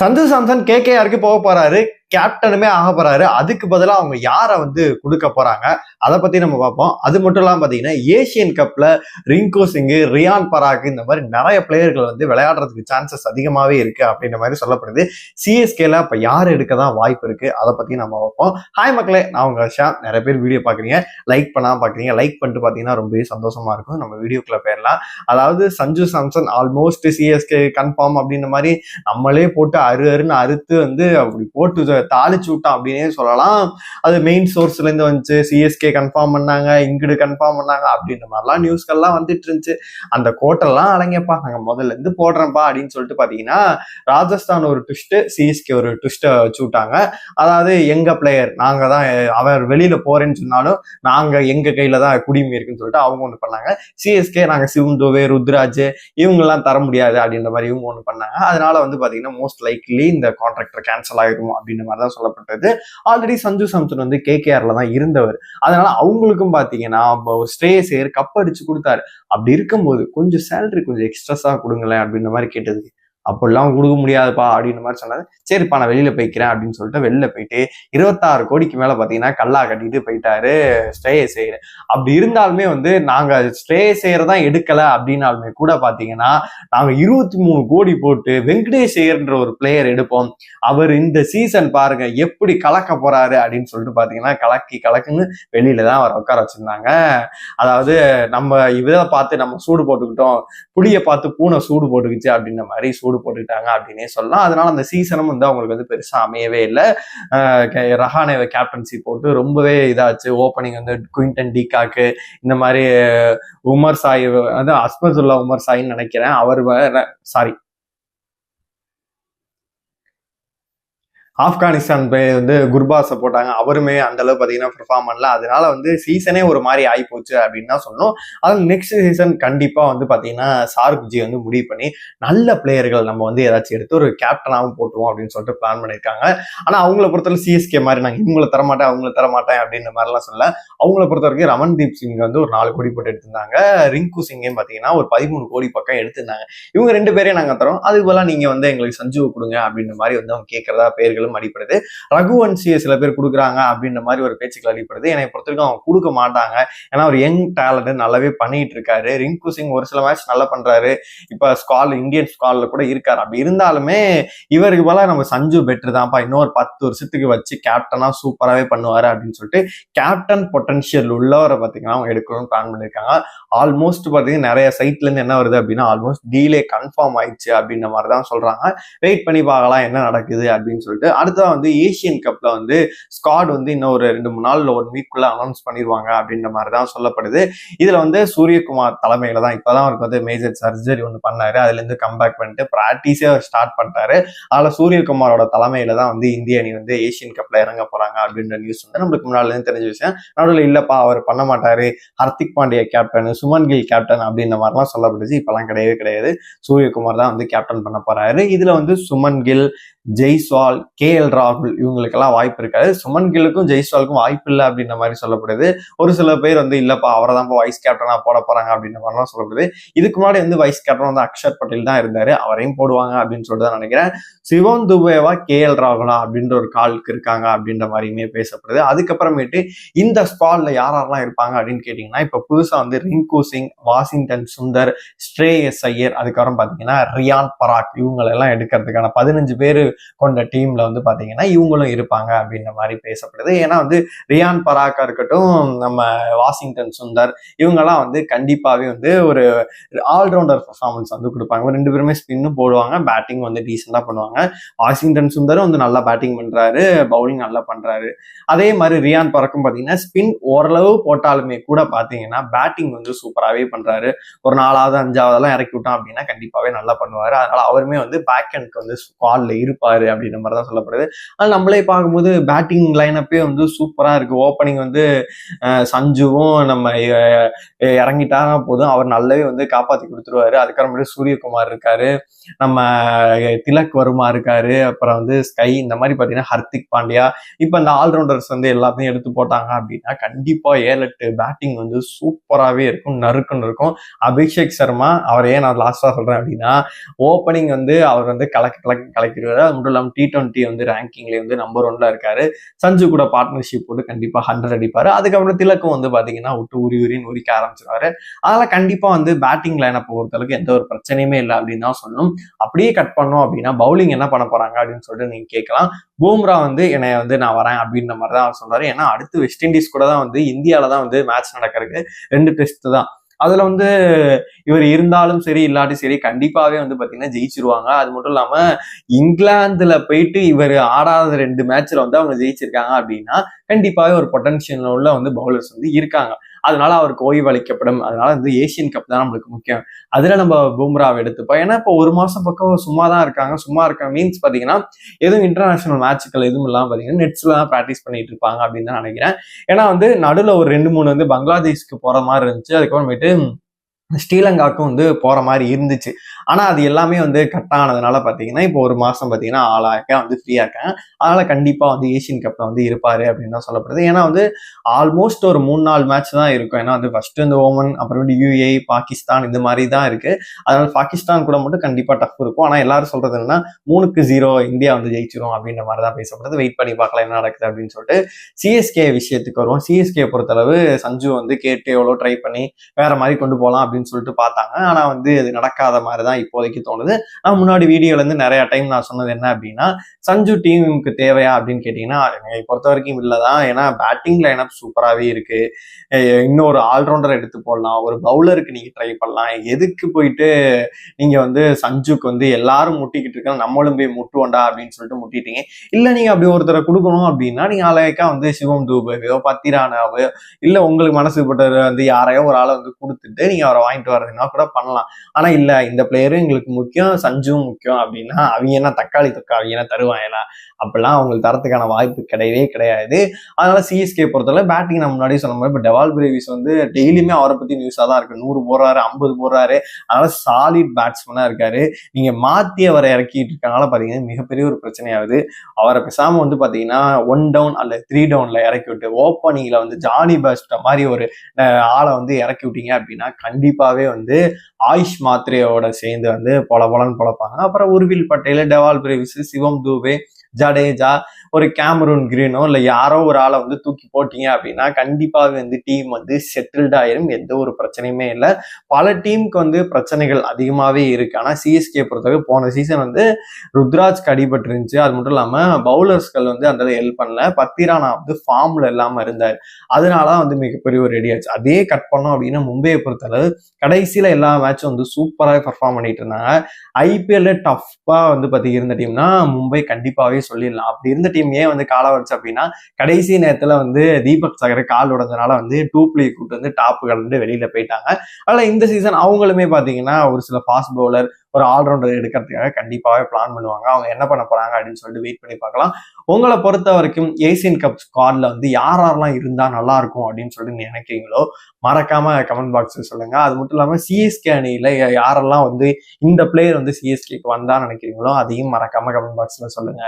சந்து Samson கேகேஆருக்கு போக போறாரு. கேப்டனுமே ஆக போறாரு. அதுக்கு பதிலாக அவங்க யாரை வந்து கொடுக்க போறாங்க? அதை பத்தி நம்ம பார்ப்போம். அது மட்டும் இல்லாமல் பார்த்தீங்கன்னா ஏசியன் கப்ல ரிங்கோ சிங்கு ரியான் பராக் இந்த மாதிரி நிறைய பிளேயர்கள் வந்து விளையாடுறதுக்கு சான்சஸ் அதிகமாகவே இருக்கு அப்படின்ற மாதிரி சொல்லப்படுது. சிஎஸ்கேல இப்ப யார் எடுக்க தான் வாய்ப்பு இருக்கு? அதை பத்தி நம்ம பார்ப்போம். ஹாய் மக்களே நான் உங்க ஷா நிறைய பேர் வீடியோ பாக்குறீங்க லைக் பண்ணாம பாக்குறீங்க லைக் பண்ணிட்டு பாத்தீங்கன்னா ரொம்பவே சந்தோஷமா இருக்கும். நம்ம வீடியோக்குள்ள போயிடலாம். அதாவது Sanju Samson almost CSK confirm அப்படின்ற மாதிரி நம்மளே போட்டு அரு அருன்னு அறுத்து வந்து அப்படி போட்டு தாளிச்சு விட்டோம் அப்படின்னே சொல்லலாம். அது மெயின் சோர்ஸ்ல இருந்து வந்துச்சு. சிஎஸ்கே கன்ஃபார்ம் பண்ணாங்க இங்கிடு கன்ஃபார்ம் பண்ணாங்க அப்படின்ற மாதிரிலாம் நியூஸ்கள்லாம் வந்துட்டு இருந்துச்சு அந்த கோட்டெல்லாம் அலைங்கப்பா நாங்கள் முதல்ல இருந்து போடுறோம்ப்பா அப்படின்னு சொல்லிட்டு பாத்தீங்கன்னா ராஜஸ்தான் ஒரு ட்விஸ்ட்டு சிஎஸ்கே ஒரு ட்விஸ்ட்டை வச்சு விட்டாங்க. அதாவது எங்கள் பிளேயர் நாங்கள் தான் அவர் வெளியில் போகிறேன்னு சொன்னாலும் நாங்கள் எங்கள் கையில் தான் குடிமை இருக்குன்னு சொல்லிட்டு அவங்க ஒன்று பண்ணாங்க. சிஎஸ்கே நாங்கள் சிவம் துவே ருத்ராஜ் இவங்கெல்லாம் தர முடியாது அப்படின்ற மாதிரி இவங்க ஒன்று பண்ணாங்க. அதனால வந்து பார்த்தீங்கன்னா மோஸ்ட் லைக்லி இந்த கான்ட்ராக்டர் கேன்சல் ஆயிரும் அப்படின்ற மாதிரி தான் சொல்லப்பட்டது. ஆல்ரெடி சஞ்சு சாம்சன் வந்து கேகேஆரில் தான் இருந்தவர். அதனால அவங்களுக்கும் பாத்தீங்கன்னா ஸ்ட்ரேயர் கப் அடிச்சு கொடுத்தாரு. அப்படி இருக்கும்போது கொஞ்சம் சேலரி கொஞ்சம் எக்ஸ்ட்ரஸா கொடுங்களேன் அப்படின்ற மாதிரி கேட்டதுக்கு அப்படிலாம் கொடுக்க முடியாதுப்பா அப்படின்ற மாதிரி சொன்னாங்க சரிப்பா நான் வெளியில போய்க்கிறேன் அப்படின்னு சொல்லிட்டு வெளில போயிட்டு இருபத்தாறு கோடிக்கு மேல பாத்தீங்கன்னா கல்லா கட்டிட்டு போயிட்டாரு ஸ்டே செய்யறேன் அப்படி இருந்தாலுமே வந்து நாங்க ஸ்டே செய்யறதா எடுக்கல அப்படின்னாலுமே கூட பாத்தீங்கன்னா நாங்க இருபத்தி மூணு கோடி போட்டு வெங்கடேஷ் ஐயர்ன்ற ஒரு பிளேயர் எடுப்போம். அவர் இந்த சீசன் பாருங்க எப்படி கலக்க போறாரு அப்படின்னு சொல்லிட்டு பாத்தீங்கன்னா கலக்கி கலக்குன்னு வெளியில தான் அவர் உட்கார வச்சிருந்தாங்க. அதாவது நம்ம இதை பார்த்து நம்ம சூடு போட்டுக்கிட்டோம் புளிய பார்த்து பூனை சூடு போட்டுக்கிச்சு அப்படின்ற மாதிரி சூடு போட்டுக்கிட்டாங்க அப்படின்னே சொல்லலாம். அதனால அந்த சீசனும் வந்து அவங்களுக்கு வந்து பெருசா அமையவே இல்லை. ரஹானே கேப்டன்சி போட்டு ரொம்பவே இதாச்சு. ஓப்பனிங் வந்து குயின்டன் டிகாக்கு இந்த மாதிரி உமர் சாய் வந்து அஸ்மதுல்லா உமர் சாயின்னு நினைக்கிறேன். அவர் சாரி ஆப்கானிஸ்தான் போய் வந்து குர்பாஸை போட்டாங்க. அவருமே அந்த அளவு பார்த்தீங்கன்னா பெர்ஃபார்ம் பண்ணல. அதனால வந்து சீசனே ஒரு மாதிரி ஆகி போச்சு அப்படின்னு தான் சொன்னோம் அதில் நெக்ஸ்ட் சீசன் கண்டிப்பாக வந்து பார்த்தீங்கன்னா சார்குஜி வந்து முடிவு பண்ணி நல்ல பிளேயர்கள் நம்ம வந்து ஏதாச்சும் எடுத்து ஒரு கேப்டனாகவும் போட்டுருவோம் அப்படின்னு சொல்லிட்டு பிளான் பண்ணியிருக்காங்க. ஆனால் அவங்கள பொறுத்தவரை சிஎஸ்கே மாதிரி நாங்கள் இவங்களை தரமாட்டேன் அவங்கள தரமாட்டேன் அப்படின்ற மாதிரிலாம் சொல்ல அவங்கள பொறுத்த வரைக்கும் ரமன்தீப் சிங் வந்து ஒரு நாலு கோடி போட்டு எடுத்திருந்தாங்க. ரிங்கு சிங்கையும் பார்த்தீங்கன்னா ஒரு பதிமூணு கோடி பக்கம் எடுத்திருந்தாங்க. இவங்க ரெண்டு பேரையும் நாங்கள் தரோம். அதுக்கு போல நீங்கள் வந்து எங்களுக்கு சஞ்சீவ் கொடுங்க அப்படின்ற மாதிரி வந்து அவங்க கேட்குறதா பேர்கள் பேச்சுகளும் அடிப்படுது ரகுவன்சியை சில பேர் கொடுக்குறாங்க அப்படின்ற மாதிரி ஒரு பேச்சுக்கள் அடிப்படுது என்னை பொறுத்த வரைக்கும் அவங்க கொடுக்க மாட்டாங்க. ஏன்னா ஒரு யங் டேலண்ட் நல்லாவே பண்ணிட்டு இருக்காரு. ரிங்கு சிங் ஒரு சில மேட்ச் நல்லா பண்றாரு. இப்ப ஸ்கால் இந்தியன் ஸ்கால்ல கூட இருக்காரு. அப்படி இருந்தாலுமே இவருக்கு போல நம்ம சஞ்சு பெட்ரு தான்ப்பா இன்னொரு பத்து வருஷத்துக்கு வச்சு கேப்டனா சூப்பராகவே பண்ணுவாரு அப்படின்னு சொல்லிட்டு கேப்டன் பொட்டன்ஷியல் உள்ளவரை பார்த்தீங்கன்னா அவங்க எடுக்கணும்னு பிளான் பண்ணியிருக்காங்க ஆல்மோஸ்ட் பார்த்தீங்கன்னா நிறைய சைட்ல இருந்து என்ன வருது அப்படின்னா ஆல்மோஸ்ட் டீலே கன்ஃபார்ம் ஆயிடுச்சு அப்படின்ற மாதிரி தான் சொல்றாங்க. வெயிட் பண்ணி பார்க்கலாம் என்ன நடக்குது அப்படின்னு சொல்லிட்டு அடுத்ததான் வந்து ஏசியன் கப்ல வந்து ஸ்காட் வந்து இன்னும் ஒரு ரெண்டு மூணு நாள் ஒன் வீக்குள்ள அனௌன்ஸ் பண்ணிடுவாங்க அப்படின்ற மாதிரி தான் சொல்லப்படுது. இதுல வந்து சூரியகுமார் தலைமையில தான் இப்பதான் அவருக்கு வந்து மேஜர் சர்ஜரி ஒன்று பண்ணாரு. அதுல இருந்து கம்பேக் பண்ணிட்டு ப்ராக்டிஸே அவர் ஸ்டார்ட் பண்ணிட்டாரு. அதனால சூரியகுமாரோட தலைமையில தான் வந்து இந்திய அணி வந்து ஏசியன் கப்ல இறங்க போறாங்க அப்படின்ற நியூஸ் வந்து நம்மளுக்கு முன்னாடிலேருந்து தெரிஞ்ச விஷயம். நடுவில் இல்லப்பா அவர் பண்ண மாட்டாரு. ஹர்திக் பாண்டியா கேப்டன் சுமன் கில் கேப்டன் அப்படின்ற மாதிரிலாம் சொல்லப்படுச்சு இப்பெல்லாம் கிடையவே கிடையாது. சூரியகுமார் தான் வந்து கேப்டன் பண்ண போறாரு. இதுல வந்து சுமன் கில் ஜெய்ஸ்வால் கே. எல் ராகுல் இவங்களுக்கெல்லாம் வாய்ப்பு இருக்காது. சுமன் கில்லுக்கும் ஜெய்ஸ்வாலுக்கும் வாய்ப்பு இல்லை அப்படின்ற மாதிரி சொல்லப்படுது. ஒரு சில பேர் வந்து இல்லப்பா அவரை தான் வைஸ் கேப்டனாக போட போறாங்க அப்படின்ற மாதிரிலாம் சொல்லப்படுது. இதுக்கு முன்னாடி வந்து வைஸ் கேப்டன் வந்து அக்ஷர் பட்டேல் தான் இருந்தாரு. அவரையும் போடுவாங்க அப்படின்னு சொல்லிட்டு தான் நினைக்கிறேன். சிவம் துபேவா கே எல் ராகுலா அப்படின்ற ஒரு காலுக்கு இருக்காங்க அப்படின்ற மாதிரியுமே பேசப்படுது. அதுக்கப்புறமேட்டு இந்த ஸ்குவாட்ல யார் யாரெல்லாம் இருப்பாங்க அப்படின்னு கேட்டிங்கன்னா இப்போ புதுசாக வந்து ரிங்கு சிங் வாஷிங்டன் சுந்தர் ஸ்ட்ரே எஸ் ஐயர் அதுக்கப்புறம் பார்த்தீங்கன்னா ரியான் பராக் இவங்களெல்லாம் எடுக்கிறதுக்கான பதினஞ்சு பேர் கொண்ட டீம்ல வந்து பார்த்தீங்கன்னா இவங்களும் இருப்பாங்க அப்படின்ற மாதிரி பேசப்படுது. ஏன்னா வந்து ரியான் பராக்கா இருக்கட்டும் நம்ம வாஷிங்டன் சுந்தர் இவங்கெல்லாம் வந்து கண்டிப்பாகவே வந்து ஒரு ஆல்ரவுண்டர் பர்ஃபார்மன்ஸ் வந்து கொடுப்பாங்க. ரெண்டு பேருமே ஸ்பின்னும் போடுவாங்க பேட்டிங் வந்து டீசெண்டாக பண்ணுவாங்க. வாஷிங்டன் சுந்தரும் வந்து நல்லா பேட்டிங் பண்ணுறாரு பவுலிங் நல்லா பண்ணுறாரு அதே மாதிரி ரியான் பறக்கும் பார்த்தீங்கன்னா ஸ்பின் ஓரளவு போட்டாலுமே கூட பார்த்தீங்கன்னா பேட்டிங் வந்து சூப்பராகவே பண்ணுறாரு ஒரு நாலாவது அஞ்சாவதெல்லாம் இறக்கி விட்டோம் அப்படின்னா கண்டிப்பாகவே நல்லா பண்ணுவார். அதனால் அவருமே வந்து பேக் அண்ட் வந்து ஸ்குவாடில் இருப்பார் அப்படின்ற மாதிரி தான் சொல்லப்படுது. ஆனால் நம்மளே பார்க்கும்போது பேட்டிங் லைனப்பே வந்து சூப்பராக இருக்கு. ஓப்பனிங் வந்து சஞ்சுவும் நம்ம அஹ், போதும். அவர் நல்லாவே வந்து காப்பாற்றி கொடுத்துருவாரு. அதுக்கப்புறமேட்டு சூரியகுமார் இருக்காரு. நம்ம திலக் வர்மா இருக்காரு. அப்புறம் வந்து ஸ்கை இந்த மாதிரி பார்த்தீங்கன்னா ஹர்திக் பாண்டியா. இப்போ இந்த ஆல்ரவுண்டர்ஸ் வந்து எல்லாத்தையும் எடுத்து போட்டாங்க அப்படின்னா கண்டிப்பாக ஏழு எட்டு பேட்டிங் வந்து சூப்பராகவே இருக்கும். நறுக்குன்னு இருக்கும். அபிஷேக் சர்மா அவர் ஏன் நான் லாஸ்ட்டாக சொல்றேன் அப்படின்னா ஓப்பனிங் வந்து அவர் வந்து கலக்க கலக்கி கலக்கிடுவார். அது மட்டும் இல்லாமல் டி டுவெண்ட்டி வந்து ரேங்கிங்லேயே வந்து நம்பர் ஒன்ல இருக்காரு. சஞ்சு கூட பார்ட்னர்ஷிப் போட்டு கண்டிப்பா ஹண்ட்ரட் அடிப்பார். அதுக்கப்புறம் திலக்கும் வந்து பார்த்தீங்கன்னா விட்டு உரி உரின்னு உரிக்க ஆரம்பிச்சிருவாரு. அதனால் கண்டிப்பாக வந்து பேட்டிங் லைனை பொறுத்தளவுக்கு எந்த ஒரு பிரச்சனையுமே இல்லை அப்படின்னு தான் சொல்லணும். அப்படியே கட் பண்ணோம் அப்படின்னா பவுலிங் என்ன பண்ண போறாங்க அப்படின்னு சொல்லிட்டு நீங்க கேட்கலாம். பூம்ரா வந்து என்னை வந்து நான் வரேன் அப்படின்ற மாதிரி தான் அவர் சொல்றாரு ஏன்னா அடுத்து வெஸ்ட் இண்டீஸ் கூட தான் வந்து இந்தியாவில தான் வந்து மேட்ச் நடக்கிறதுக்கு ரெண்டு டெஸ்ட் தான். அதுல வந்து இவர் இருந்தாலும் சரி இல்லாட்டி சரி கண்டிப்பாவே வந்து பாத்தீங்கன்னா ஜெயிச்சிருவாங்க. அது மட்டும் இல்லாம இங்கிலாந்துல போயிட்டு இவர் ஆடாத ரெண்டு மேட்ச்ல வந்து அவங்க ஜெயிச்சிருக்காங்க அப்படின்னா கண்டிப்பாவே ஒரு பொட்டன்ஷியல் உள்ள வந்து பவுலர்ஸ் வந்து இருக்காங்க. அதனால அவருக்கு ஓய்வு அளிக்கப்படும் அதனால வந்து ஏசியன் கப் தான் நம்மளுக்கு முக்கியம். அதுல நம்ம பூம்ராவை எடுத்துப்போம். ஏன்னா இப்போ ஒரு மாசம் பக்கம் சும்மா தான் இருக்காங்க. சும்மா இருக்க மீன்ஸ் பாத்தீங்கன்னா எதுவும் இன்டர்நேஷனல் மேட்சுகள் எதுவும் இல்லாம பாத்தீங்கன்னா நெட்ஸ்ல தான் ப்ராக்டிஸ் பண்ணிட்டு இருப்பாங்க அப்படின்னு தான் நினைக்கிறேன். ஏன்னா வந்து நடுவில் ஒரு ரெண்டு மூணு வந்து பங்களாதேஷ்க்கு போற மாதிரி இருந்துச்சு. அதுக்கப்புறமேட்டு ஸ்ரீலங்காவுக்கும் வந்து போற மாதிரி இருந்துச்சு. ஆனால் அது எல்லாமே வந்து கட் ஆனதுனால இப்போ ஒரு மாதம் பார்த்தீங்கன்னா ஆளாக வந்து ஃப்ரீயாக இருக்கேன். அதனால் கண்டிப்பாக வந்து ஏஷியன் கப்பில் வந்து இருப்பார் அப்படின்னு தான் சொல்லப்படுது. ஏன்னா வந்து ஆல்மோஸ்ட் ஒரு மூணு நாலு மேட்ச் தான் இருக்கும். ஏன்னா வந்து ஃபர்ஸ்ட் இந்த ஓமன் அப்புறமேட்டு யூஏ பாகிஸ்தான் இந்த மாதிரி தான் இருக்குது அதனால் பாகிஸ்தான் கூட மட்டும் கண்டிப்பாக டஃப் இருக்கும். ஆனால் எல்லாரும் சொல்கிறது என்னன்னா மூணுக்கு ஜீரோ இந்தியா வந்து ஜெயிச்சிரும் அப்படின்ற மாதிரி தான் பேசப்படுது. வெயிட் பண்ணி பார்க்கலாம் என்ன நடக்குது அப்படின்னு சொல்லிட்டு சிஎஸ்கே விஷயத்துக்கு வருவோம். சிஎஸ்கே பொறுத்தளவு சஞ்சு வந்து கேட்டு எவ்வளோ ட்ரை பண்ணி வேற மாதிரி கொண்டு போகலாம் அப்படின்னு சொல்லிட்டு பார்த்தாங்க. ஆனால் வந்து அது நடக்காத மாதிரி தான் இப்போதைக்கு தோணுது. நான் முன்னாடி வீடியோல இருந்து நிறைய டைம் நான் சொன்னது என்ன அப்படின்னா சஞ்சு டீமுக்கு தேவையா அப்படின்னு கேட்டிங்கன்னா என்னை பொறுத்த வரைக்கும் இல்லை தான் ஏன்னா பேட்டிங் லைனப் சூப்பராகவே இருக்கு இன்னொரு ஆல்ரவுண்டர் எடுத்து போடலாம். ஒரு பவுலருக்கு நீங்கள் ட்ரை பண்ணலாம். எதுக்கு போயிட்டு நீங்கள் வந்து சஞ்சுக்கு வந்து எல்லாரும் முட்டிக்கிட்டு இருக்காங்க நம்மளும் போய் முட்டுவோண்டா அப்படின்னு சொல்லிட்டு முட்டிட்டீங்க. இல்லை நீங்கள் அப்படி ஒருத்தரை கொடுக்கணும் அப்படின்னா நீங்க அழகா வந்து சிவம் தூபையோ பத்திரானாவோ இல்லை உங்களுக்கு மனசு வந்து யாரையோ ஒரு ஆளை வந்து கொடுத்துட்டு நீங்கள் அவரை வாங்கிட்டு வர்றதுன்னா கூட பண்ணலாம். ஆனால் இல்லை இந்த பேரும் எங்களுக்கு முக்கியம் சஞ்சுவும் முக்கியம் அப்படின்னா அவங்க என்ன தக்காளி தொக்கா அவங்க என்ன தருவாங்களா அப்பெல்லாம் அவங்களுக்கு தரத்துக்கான வாய்ப்பு கிடையவே கிடையாது. அதனால சிஎஸ்கே பொறுத்தவரை பேட்டிங் நான் முன்னாடி சொன்ன மாதிரி இப்போ டெவால் பிரேவிஸ் வந்து டெய்லியுமே அவரை பற்றி நியூஸாக தான் இருக்கு. நூறு போடுறாரு ஐம்பது போடுறாரு. அதனால சாலிட் பேட்ஸ்மேனா இருக்காரு. நீங்க மாத்தி அவரை இறக்கிட்டு இருக்கனால பார்த்தீங்கன்னா மிகப்பெரிய ஒரு பிரச்சனையாகுது. அவரை பேசாமல் வந்து பார்த்தீங்கன்னா ஒன் டவுன் அல்ல த்ரீ டவுனில் இறக்கி விட்டு ஓப்பனிங்கில் வந்து ஜானி பேஸ்ட மாதிரி ஒரு ஆளை வந்து இறக்கி விட்டீங்க அப்படின்னா கண்டிப்பாகவே வந்து ஆயுஷ் மாத்ரேயோட சேர்ந்து வந்து பொல பொலன்னு பொழப்பாங்க. அப்புறம் உருவில் பட்டேல் டெவால் பிரேவிஸ் சிவம் தூபே ஜடேஜா ஒரு கேமரூன் கிரீனோ இல்லை யாரோ ஒரு ஆளை வந்து தூக்கி போட்டீங்க அப்படின்னா கண்டிப்பாக வந்து டீம் வந்து செட்டில்ட் ஆயிரும். எந்த ஒரு பிரச்சனையுமே இல்லை. பல டீமுக்கு வந்து பிரச்சனைகள் அதிகமாகவே இருக்கு. ஆனால் சிஎஸ்கே பொறுத்தவரை போன சீசன் வந்து ருத்ராஜ்க்கு அடிபட்டு இருந்துச்சு அது மட்டும் இல்லாமல் பவுலர்ஸ்கள் வந்து அந்த ஹெல்ப் பண்ணல. பத்திரானா வந்து ஃபார்மில் இல்லாமல் இருந்தார். அதனால தான் வந்து மிகப்பெரிய ஒரு ரெடியாச்சு அதே கட் பண்ணோம் அப்படின்னா மும்பையை பொறுத்தளவு கடைசியில் எல்லா மேட்சும் வந்து சூப்பராக பெர்ஃபார்ம் பண்ணிட்டு இருந்தாங்க. ஐபிஎல்ல டஃப்பாக வந்து பார்த்திங்க இருந்த டீம்னா மும்பை கண்டிப்பாகவே சொல்லிடலாம். அப்படி இருந்த டீம் ஏன் வந்து கால வச்சு அப்படின்னா கடைசி நேரத்துல வந்து தீபக் சகர் கால் உடஞ்சனால வந்து டூ பிளே கூட்டு வந்து டாப் கலந்து வெளியில போயிட்டாங்க. அதனால இந்த சீசன் அவங்களுமே பாத்தீங்கன்னா ஒரு சில ஃபாஸ்ட் பவுலர் ஒரு ஆல்ரவுண்டர் எடுக்கிறதுக்காக கண்டிப்பாவே பிளான் பண்ணுவாங்க. அவங்க என்ன பண்ண போறாங்க அப்படின்னு சொல்லிட்டு வெயிட் பண்ணி பார்க்கலாம். உங்களை பொறுத்த வரைக்கும் ஏசியன் கப் ஸ்குவாட்ல வந்து யார் யாரெல்லாம் இருந்தா நல்லா இருக்கும் அப்படின்னு சொல்லிட்டு நினைக்கிறீங்களோ மறக்காம கமெண்ட் பாக்ஸ்ல சொல்லுங்க. அது மட்டும் இல்லாம சிஎஸ்கே அணியில யாரெல்லாம் வந்து இந்த பிளேயர் வந்து சிஎஸ்கேக்கு வந்தா நினைக்கிறீங்களோ அதையும் மறக்காம கமெண்ட் பாக்ஸ்ல சொல்லுங்க.